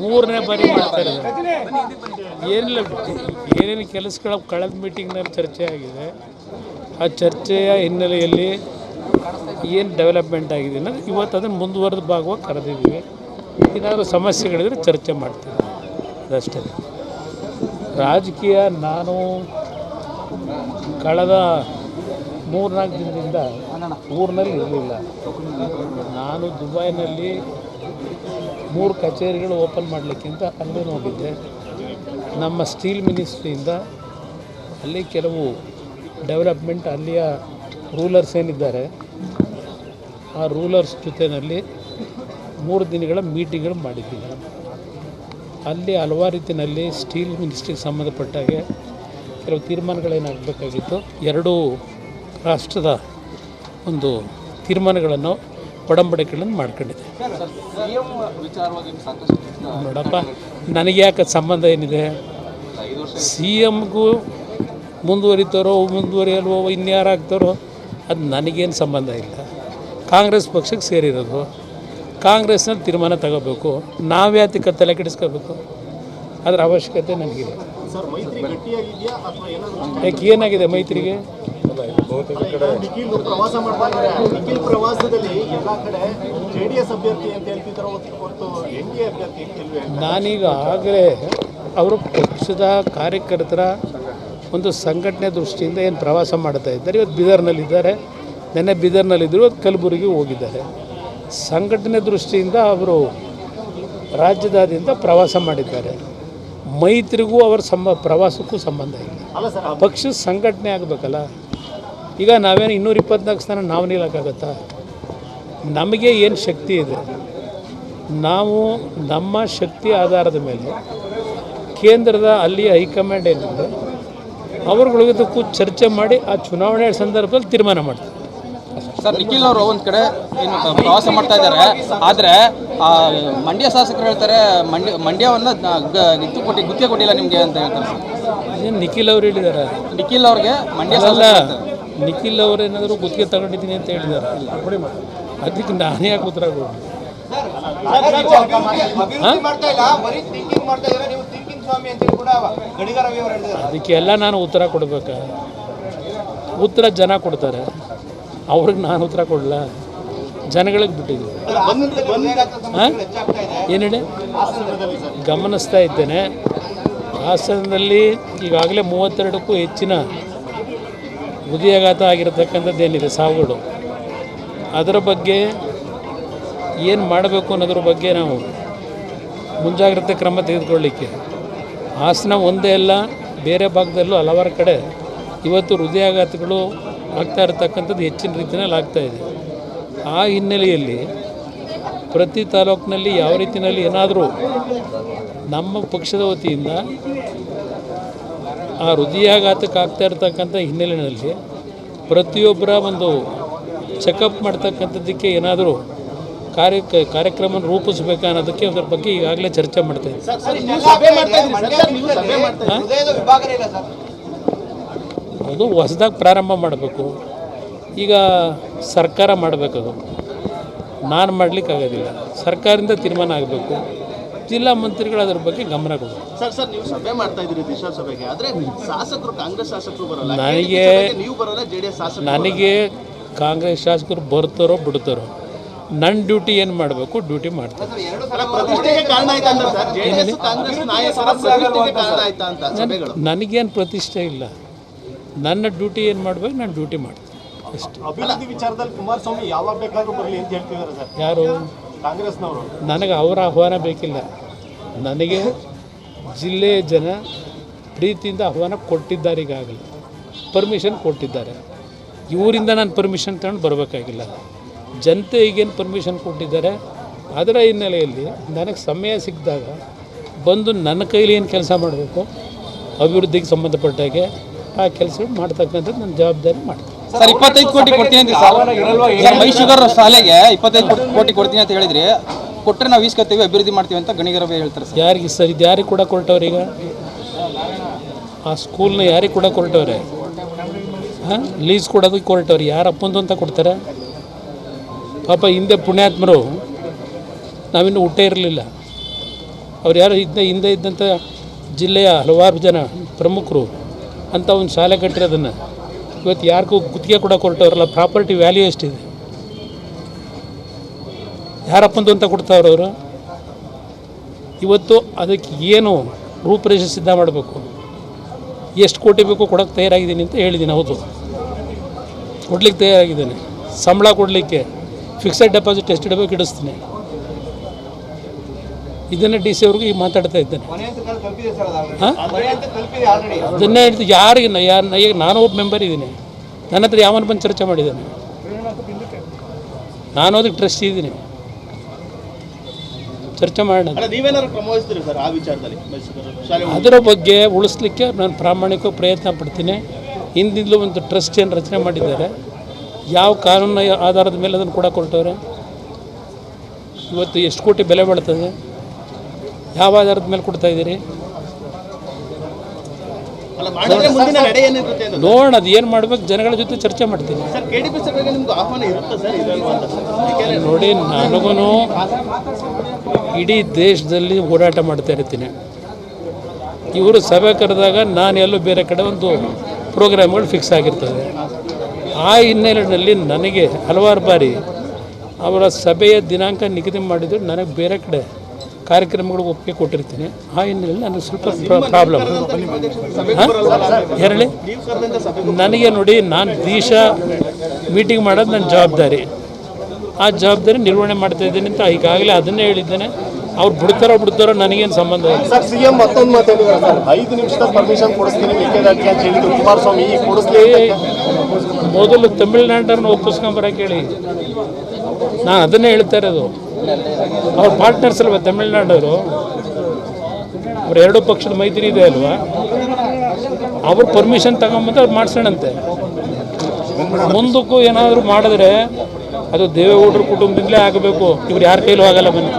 ಮೂರನೇ ಬಾರಿ ಮಾಡ್ತಾ ಇದ್ದಾರೆ ಏನಿಲ್ಲ, ಏನೇನು ಕೆಲಸಗಳ ಕಳೆದ ಮೀಟಿಂಗ್ನಲ್ಲಿ ಚರ್ಚೆ ಆಗಿದೆ. ಆ ಚರ್ಚೆಯ ಹಿನ್ನೆಲೆಯಲ್ಲಿ ಏನು ಡೆವಲಪ್ಮೆಂಟ್ ಆಗಿದೆ ಅನ್ನೋದು ಇವತ್ತು ಅದನ್ನು ಮುಂದುವರೆದ ಭಾಗವಾಗಿ ಕರೆದಿದ್ದೀವಿ. ಏನಾದರೂ ಸಮಸ್ಯೆಗಳಿದ್ರೆ ಚರ್ಚೆ ಮಾಡ್ತೀವಿ ಅದಷ್ಟೇ. ರಾಜಕೀಯ ನಾನು ಕಳೆದ ಮೂರ್ನಾಲ್ಕು ದಿನದಿಂದ ಊರಿನಲ್ಲಿ ಇರಲಿಲ್ಲ. ನಾನು ದುಬೈನಲ್ಲಿ ಮೂರು ಕಚೇರಿಗಳು ಓಪನ್ ಮಾಡಲಿಕ್ಕಿಂತ ಅಲ್ಲೇ ಹೋಗಿದ್ದೆ ನಮ್ಮ ಸ್ಟೀಲ್ ಮಿನಿಸ್ಟ್ರಿಯಿಂದ ಅಲ್ಲಿ ಕೆಲವು ಡೆವಲಪ್ಮೆಂಟ್ ಅಲ್ಲಿಯ ರೂಲರ್ಸ್ ಏನಿದ್ದಾರೆ ಆ ರೂಲರ್ಸ್ ಜೊತೆಯಲ್ಲಿ ಮೂರು ದಿನಗಳ ಮೀಟಿಂಗ್ಗಳು ಮಾಡಿದ್ದೀನಿ ಅಲ್ಲಿ ಹಲವಾರು ರೀತಿಯಲ್ಲಿ ಸ್ಟೀಲ್ ಮಿನಿಸ್ಟ್ರಿಗೆ ಸಂಬಂಧಪಟ್ಟಾಗೆ ಕೆಲವು ತೀರ್ಮಾನಗಳೇನಾಗಬೇಕಾಗಿತ್ತು ಎರಡೂ ರಾಷ್ಟ್ರದ ಒಂದು ತೀರ್ಮಾನಗಳನ್ನು ಒಡಂಬಡಿಕೆಗಳನ್ನು ಮಾಡ್ಕೊಂಡಿದೆ. ನೋಡಪ್ಪ ನನಗೆ ಯಾಕೆ ಸಂಬಂಧ ಏನಿದೆ? ಸಿ ಎಮ್ಗೂ ಮುಂದುವರಿತಾರೋ ಮುಂದುವರಿಯಲ್ವೋ ಇನ್ಯಾರು ಆಗ್ತಾರೋ ಅದು ನನಗೇನು ಸಂಬಂಧ ಇಲ್ಲ. ಕಾಂಗ್ರೆಸ್ ಪಕ್ಷಕ್ಕೆ ಸೇರಿರೋದು. ಕಾಂಗ್ರೆಸ್ನಲ್ಲಿ ತೀರ್ಮಾನ ತಗೋಬೇಕು. ನಾವ್ಯಾತಿಕ ತಲೆ ಕೆಡಿಸ್ಕೋಬೇಕು. ಅದರ ಅವಶ್ಯಕತೆ ನನಗಿಲ್ಲ ಯಾಕೆ ಏನಾಗಿದೆ ಮೈತ್ರಿಗೆ? ನಿಖಿಲ್ ಪ್ರವಾಸ ಮಾಡ್ತಾ ಇದ್ದಾರೆ. ನಿಖಿಲ್ ಪ್ರವಾಸದಲ್ಲಿ ಎಲ್ಲ ಕಡೆ ಜೆಡಿಎಸ್ ಅಭ್ಯರ್ಥಿ ಅಂತ ಹೇಳ್ತಿದ್ದಾರೆ. ಹೊರತು ಎನ್ ಡಿ ಎ ಅಭ್ಯರ್ಥಿ ಇಲ್ವೇ ನಾನೀಗ ಆಗಲೇ ಅವರು ಪಕ್ಷದ ಕಾರ್ಯಕರ್ತರ ಒಂದು ಸಂಘಟನೆ ದೃಷ್ಟಿಯಿಂದ ಏನು ಪ್ರವಾಸ ಮಾಡ್ತಾ ಇದ್ದಾರೆ. ಇವತ್ತು ಬೀದರ್ನಲ್ಲಿದ್ದಾರೆ ನೆನ್ನೆ ಬೀದರ್ನಲ್ಲಿದ್ದರು ಇವತ್ತು ಕಲಬುರಗಿ ಹೋಗಿದ್ದಾರೆ. ಸಂಘಟನೆ ದೃಷ್ಟಿಯಿಂದ ಅವರು ರಾಜ್ಯದಾದ್ಯಂತ ಪ್ರವಾಸ ಮಾಡಿದ್ದಾರೆ. ಮೈತ್ರಿಗೂ ಅವರ ಸಂಬ ಪ್ರವಾಸಕ್ಕೂ ಸಂಬಂಧ ಇಲ್ಲ. ಪಕ್ಷ ಸಂಘಟನೆ ಆಗಬೇಕಲ್ಲ. ಈಗ ನಾವೇನು ಇನ್ನೂರ ಇಪ್ಪತ್ನಾಲ್ಕು ಸ್ಥಾನ ನಾವು ನಿಲ್ಲಕ್ಕಾಗತ್ತಾ ನಮಗೆ ಏನು ಶಕ್ತಿ ಇದೆ? ನಾವು ನಮ್ಮ ಶಕ್ತಿ ಆಧಾರದ ಮೇಲೆ ಕೇಂದ್ರದ ಅಲ್ಲಿ ಹೈಕಮಾಂಡ್ ಏನಿದೆ ಅವ್ರಗಳಿಗೂ ಚರ್ಚೆ ಮಾಡಿ ಆ ಚುನಾವಣೆ ಸಂದರ್ಭದಲ್ಲಿ ತೀರ್ಮಾನ ಮಾಡ್ತಾರೆ ಸರ್ ನಿಖಿಲ್ ಅವರು ಒಂದು ಕಡೆ ಏನು ಪ್ರವಾಸ ಮಾಡ್ತಾ ಇದ್ದಾರೆ. ಆದರೆ ಆ, ಮಂಡ್ಯ ಶಾಸಕರು ಹೇಳ್ತಾರೆ ಮಂಡ್ಯ ಮಂಡ್ಯವನ್ನು ಇತ್ತು ಇದು ಕೊಟ್ಟಿ ಗುತ್ತಿಗೆ ಕೊಟ್ಟಿಲ್ಲ ನಿಮಗೆ ಅಂತ ಹೇಳ್ತಾರೆ ಸರ್. ನಿಖಿಲ್ ಅವ್ರು ಹೇಳಿದ್ದಾರೆ ನಿಖಿಲ್ ಅವ್ರಿಗೆ ಮಂಡ್ಯ. ನಿಖಿಲ್ ಅವರೇನಾದರೂ ಗುತ್ತಿಗೆ ತಗೊಂಡಿದ್ದೀನಿ ಅಂತ ಹೇಳಿದ್ದಾರೆ ಅದಕ್ಕೆ ನಾನೇ ಯಾಕೆ ಉತ್ತರ ಕೊಡಿ ಅಭಿವೃದ್ಧಿ ಮಾಡ್ತಾ ಇಲ್ಲ ಬರೀ ಥಿಂಕಿಂಗ್ ಮಾಡ್ತಾ ಇದ್ದಾರೆ ನೀವು ಥಿಂಕಿಂಗ್ ಸ್ವಾಮಿ ಅಂತ ಕೂಡ ಗಡಿಗಾರ ರವಿ ಅವರು ಹೇಳಿದ್ದಾರೆ. ಅದಕ್ಕೆಲ್ಲ ನಾನು ಉತ್ತರ ಕೊಡಬೇಕ? ಉತ್ತರ ಜನ ಕೊಡ್ತಾರೆ. ಅವ್ರಿಗೆ ನಾನು ಉತ್ತರ ಕೊಡಲ? ಜನಗಳಿಗೆ ಬಿಟ್ಟಿದ್ದೀನಿ. ಹಾಂ? ಏನು ಹೇಳಿ? ಗಮನಿಸ್ತಾ ಇದ್ದೇನೆ. ಹಾಸನದಲ್ಲಿ ಈಗಾಗಲೇ ಮೂವತ್ತೆರಡಕ್ಕೂ ಹೆಚ್ಚಿನ ಹೃದಯಾಘಾತ ಆಗಿರತಕ್ಕಂಥದ್ದು ಏನಿದೆ? ಸಾವುಗಳು. ಅದರ ಬಗ್ಗೆ ಏನು ಮಾಡಬೇಕು ಅನ್ನೋದ್ರ ಬಗ್ಗೆ ನಾವು ಮುಂಜಾಗ್ರತೆ ಕ್ರಮ ತೆಗೆದುಕೊಳ್ಳಿಕ್ಕೆ. ಹಾಸನ ಒಂದೇ ಅಲ್ಲ, ಬೇರೆ ಭಾಗದಲ್ಲೂ ಹಲವಾರು ಕಡೆ ಇವತ್ತು ಹೃದಯಾಘಾತಗಳು ಆಗ್ತಾ ಇರತಕ್ಕಂಥದ್ದು ಹೆಚ್ಚಿನ ರೀತಿಯಲ್ಲಿ ಆಗ್ತಾಯಿದೆ ಆ ಹಿನ್ನೆಲೆಯಲ್ಲಿ ಪ್ರತಿ ತಾಲೂಕಿನಲ್ಲಿ ಯಾವ ರೀತಿಯಲ್ಲಿ ಏನಾದರೂ ನಮ್ಮ ಪಕ್ಷದ ವತಿಯಿಂದ ಆ ಹೃದಯಾಘಾತಕ್ಕೆ ಆಗ್ತಾ ಇರ್ತಕ್ಕಂಥ ಹಿನ್ನೆಲೆಯಲ್ಲಿ ಪ್ರತಿಯೊಬ್ಬರ ಒಂದು ಚೆಕಪ್ ಮಾಡ್ತಕ್ಕಂಥದ್ದಕ್ಕೆ ಏನಾದರೂ ಕಾರ್ಯ ಕಾರ್ಯಕ್ರಮ ರೂಪಿಸ್ಬೇಕಾ ಅನ್ನೋದಕ್ಕೆ ಅದ್ರ ಬಗ್ಗೆ ಈಗಾಗಲೇ ಚರ್ಚೆ ಮಾಡ್ತಾ ಅದು ಹೊಸದಾಗಿ ಪ್ರಾರಂಭ ಮಾಡಬೇಕು. ಈಗ ಸರ್ಕಾರ ಮಾಡಬೇಕದು. ನಾನು ಮಾಡಲಿಕ್ಕಾಗೋದಿಲ್ಲ. ಸರ್ಕಾರದಿಂದ ತೀರ್ಮಾನ ಆಗಬೇಕು. ಜಿಲ್ಲಾ ಮಂತ್ರಿಗಳು ಅದರ ಬಗ್ಗೆ ಗಮನ ಕೊಡ್ತಾರೆ ಸರ್ ಸರ್ ನೀವು ಸಭೆ ಮಾಡ್ತಾ ಇದ್ದೀರಿ ದಿಶಾ ಸಭೆಗೆ. ಆದರೆ ಶಾಸಕರು ಕಾಂಗ್ರೆಸ್ ಶಾಸಕರು ಬರಲ್ಲ. ನನಗೆ ನೀವು ಬರಲ್ಲ ಜೆಡಿಎಸ್ ಶಾಸಕರು ನನಗೆ ಕಾಂಗ್ರೆಸ್ ಶಾಸಕರು ಬರ್ತಾರೋ ಬಿಡ್ತಾರೋ ನನ್ನ ಡ್ಯೂಟಿ ಏನು ಮಾಡಬೇಕು ಡ್ಯೂಟಿ ಮಾಡ್ತಾರೆ ಅಲ್ಲ, ಪ್ರತಿಷ್ಠೆಗೆ ಕಾರಣ ಆಯ್ತಾ ಅಂತ ಸರ್? ಜೆಡಿಎಸ್ ಕಾಂಗ್ರೆಸ್ ನಾಯಕರ ಪ್ರತಿಷ್ಠೆಗೆ ಕಾರಣ ಆಯ್ತಾ ಅಂತ ಸಭೆಗಳು? ನನಗೇನು ಪ್ರತಿಷ್ಠೆ ಇಲ್ಲ. ನನ್ನ ಡ್ಯೂಟಿ ಏನು ಮಾಡಬೇಕು ನಾನು ಡ್ಯೂಟಿ ಮಾಡ್ತೀನಿ. ಅಷ್ಟೇ. ಅಭಿವೃದ್ಧಿ ವಿಚಾರದಲ್ಲಿ ಕುಮಾರಸ್ವಾಮಿ ಯಾವಾಗ ಬೇಕಾದ್ರೂ ಬರಲಿ ಅಂತ ಹೇಳ್ತಿದ್ದಾರೆ ಸರ್. ಯಾರು? ಕಾಂಗ್ರೆಸ್ನವರು? ನನಗೆ ಅವರ ಆಹ್ವಾನ ಬೇಕಿಲ್ಲ. ನನಗೆ ಜಿಲ್ಲೆಯ ಜನ ಪ್ರೀತಿಯಿಂದ ಆಹ್ವಾನ ಕೊಟ್ಟಿದ್ದಾರೆ ಈಗಾಗಲೇ. ಪರ್ಮಿಷನ್ ಕೊಟ್ಟಿದ್ದಾರೆ. ಇವರಿಂದ ನಾನು ಪರ್ಮಿಷನ್ ತಗೊಂಡು ಬರಬೇಕಾಗಿಲ್ಲ. ಜನತೆ ಈಗೇನು ಪರ್ಮಿಷನ್ ಕೊಟ್ಟಿದ್ದಾರೆ. ಅದರ ಹಿನ್ನೆಲೆಯಲ್ಲಿ ನನಗೆ ಸಮಯ ಸಿಕ್ಕಿದಾಗ ಬಂದು ನನ್ನ ಕೈಲಿ ಏನು ಕೆಲಸ ಮಾಡಬೇಕು, ಅಭಿವೃದ್ಧಿಗೆ ಸಂಬಂಧಪಟ್ಟಾಗೆ ಆ ಕೆಲಸ ಮಾಡ್ತಕ್ಕಂಥದ್ದು ನನ್ನ ಜವಾಬ್ದಾರಿ ಮಾಡ್ತೀನಿ. ಸರ್ ಇಪ್ಪತ್ತೈದು ಕೋಟಿ ಕೊಡ್ತೀನಿ ಅಂತ ಸರ್ ಸರ್ ಮೈ ಶುಗರ್ ಶಾಲೆಗೆ ಇಪ್ಪತ್ತೈದು ಕೋಟಿ- ಕೋಟಿ ಕೊಡ್ತೀನಿ ಅಂತ ಹೇಳಿದ್ರಿ. ಕೊಟ್ಟರೆ ನಾವು ಈಸ್ಕೊತೀವಿ ಅಭಿವೃದ್ಧಿ ಮಾಡ್ತೀವಿ ಅಂತ ಗಣಿಗರವೇ ಹೇಳ್ತಾರೆ ಸರ್. ಯಾರಿಗೆ ಸರ್ ಇದು ಯಾರಿಗೆ ಕೂಡ ಈಗ? ಆ ಸ್ಕೂಲ್ನ ಯಾರಿಗೆ ಕೂಡ ಕೊರಟವ್ರೆ ಹಾಂ? ಲೀಸ್ ಕೊಡೋದಕ್ಕೆ ಕೊಟ್ಟವ್ರು ಯಾರು ಅಪ್ಪಂದು ಅಂತ ಕೊಡ್ತಾರೆ? ಪಾಪ ಹಿಂದೆ ಪುಣ್ಯಾತ್ಮರು ನಾವಿನ್ನೂ ಹುಟ್ಟೇ ಇರಲಿಲ್ಲ. ಅವ್ರು ಯಾರು ಇದ್ದ ಹಿಂದೆ ಇದ್ದಂಥ ಜಿಲ್ಲೆಯ ಹಲವಾರು ಜನ ಪ್ರಮುಖರು ಅಂತ ಒಂದು ಶಾಲೆ ಕಟ್ಟಿರೋದನ್ನು. ಇವತ್ತು ಯಾರಿಗೂ ಗುತ್ತಿಗೆ ಕೂಡ ಕೊಟ್ಟವ್ರಲ್ಲ ಪ್ರಾಪರ್ಟಿ ವ್ಯಾಲ್ಯೂ ಎಷ್ಟಿದೆ? ಯಾರಪ್ಪಂದು ಅಂತ ಕೊಡ್ತಾವ್ರು ಇವತ್ತು ಅದಕ್ಕೆ ಏನು ರೂಪುರೇಷೆ ಸಿದ್ಧ ಮಾಡಬೇಕು? ಎಷ್ಟು ಕೋಟಿ ಬೇಕು ಕೊಡೋಕ್ಕೆ ತಯಾರಾಗಿದ್ದೀನಿ ಅಂತ ಹೇಳಿದ್ದೀನಿ, ಹೌದು. ಕೊಡ್ಲಿಕ್ಕೆ ತಯಾರಾಗಿದ್ದೇನೆ. ಸಂಬಳ ಕೊಡಲಿಕ್ಕೆ ಫಿಕ್ಸೆಡ್ ಡೆಪಾಸಿಟ್ ಎಷ್ಟು ಇಡಬೇಕು ಇಡಿಸ್ತೀನಿ. ಇದನ್ನೇ ಡಿ ಸಿ ಅವ್ರಿಗೆ ಈಗ ಮಾತಾಡ್ತಾ ಇದ್ದೇನೆ. ಅದನ್ನೇ ಹೇಳ್ತು ಯಾರಿಗೆ ಯಾರು ಈಗ ನಾನು ಒಬ್ಬ ಮೆಂಬರ್ ಇದ್ದೀನಿ. ನನ್ನ ಹತ್ರ ಯಾವನ ಬಂದು ಚರ್ಚೆ ಮಾಡಿದ್ದಾನೆ? ನಾನು ಅದಕ್ಕೆ ಟ್ರಸ್ಟ್ ಇದ್ದೀನಿ. ಚರ್ಚೆ ಮಾಡೋಣ. ಅದರ ಬಗ್ಗೆ ಉಳಿಸ್ಲಿಕ್ಕೆ ನಾನು ಪ್ರಾಮಾಣಿಕ ಪ್ರಯತ್ನ ಪಡ್ತೀನಿ. ಹಿಂದಿಂದಲೂ ಒಂದು ಟ್ರಸ್ಟ್ ಏನು ರಚನೆ ಮಾಡಿದ್ದಾರೆ. ಯಾವ ಕಾನೂನಿನ ಆಧಾರದ ಮೇಲೆ ಅದನ್ನು ಕೂಡ ಕೊಟ್ಟವ್ರೆ? ಇವತ್ತು ಎಷ್ಟು ಕೋಟಿ ಬೆಲೆ ಬಾಳ್ತದೆ? ಯಾವ ಆಧಾರದ ಮೇಲೆ ಕೊಡ್ತಾ ಇದ್ದೀರಿ? ನೋಡೋಣ ಅದು ಏನು ಮಾಡ್ಬೇಕು ಜನಗಳ ಜೊತೆ ಚರ್ಚೆ ಮಾಡ್ತೀನಿ. ನೋಡಿ ನನಗೂ ಇಡೀ ದೇಶದಲ್ಲಿ ಓಡಾಟ ಮಾಡ್ತಾ ಇರ್ತೀನಿ. ಇವರು ಸಭೆ ಕರೆದಾಗ ನಾನು ಎಲ್ಲೋ ಬೇರೆ ಕಡೆ ಒಂದು ಪ್ರೋಗ್ರಾಮ್ಗಳು ಫಿಕ್ಸ್ ಆಗಿರ್ತದೆ. ಆ ಹಿನ್ನೆಲೆಯಲ್ಲಿ ನನಗೆ ಹಲವಾರು ಬಾರಿ ಅವರ ಸಭೆಯ ದಿನಾಂಕ ನಿಗದಿ ಮಾಡಿದ್ರು ನನಗೆ ಬೇರೆ ಕಡೆ ಕಾರ್ಯಕ್ರಮಗಳು ಒಪ್ಪಿಗೆ ಕೊಟ್ಟಿರ್ತೀನಿ. ಆ ಹಿನ್ನೆಲೆಯಲ್ಲಿ ನನಗೆ ಸ್ವಲ್ಪ ಪ್ರಾಬ್ಲಮ್ ಹೇಳಿ ನನಗೆ ನೋಡಿ ನಾನು ದೇಶ ಮೀಟಿಂಗ್ ಮಾಡೋದು ನನ್ನ ಜವಾಬ್ದಾರಿ. ಆ ಜವಾಬ್ದಾರಿ ನಿರ್ವಹಣೆ ಮಾಡ್ತಾ ಇದ್ದೀನಿ ಅಂತ ಈಗಾಗಲೇ ಅದನ್ನೇ ಹೇಳಿದ್ದೇನೆ. ಅವ್ರು ಬಿಡ್ತಾರೋ ಬಿಡ್ತಾರೋ ನನಗೇನು ಸಂಬಂಧ ಇಲ್ಲ. ಸರ್ ಸಿಎಂ ಮತ್ತೊಂದು ಸರ್. ಐದು ನಿಮಿಷದ ಪರ್ಮಿಷನ್ ಕೊಡಿಸ್ತೀನಿ. ಮೇಕೆದಾಟಿಗೆ ಅಂತ ಹೇಳಿದ್ರು. ಕುಮಾರಸ್ವಾಮಿ ಈಗ ಕೊಡಿಸ್ಲಿ ಅಂತ ಮೊದಲು ತಮಿಳ್ನಾಡನ್ನು ಒಪ್ಪಿಸ್ಕೊಂಬರಕ್ಕೆ ಹೇಳಿ. ನಾನು ಅದನ್ನೇ ಹೇಳ್ತಾ ಇರೋದು. ಅವ್ರ ಪಾರ್ಟ್ನರ್ಸ್ ಅಲ್ವಾ, ತಮಿಳ್ನಾಡವರು? ಅವ್ರ ಎರಡು ಪಕ್ಷದ ಮೈತ್ರಿ ಇದೆ ಅಲ್ವಾ? ಅವ್ರ ಪರ್ಮಿಷನ್ ತಗೊಂಬಂದು ಅವ್ರು ಮಾಡಿಸೋಣಂತೆ. ಮುಂದಕ್ಕೂ ಏನಾದರೂ ಮಾಡಿದ್ರೆ ಅದು ದೇವೇಗೌಡರ ಕುಟುಂಬದಿಂದಲೇ ಆಗಬೇಕು. ಇವ್ರು ಯಾರ ಕೈಲೂ ಆಗಲ್ಲ ಬನ್ನಿ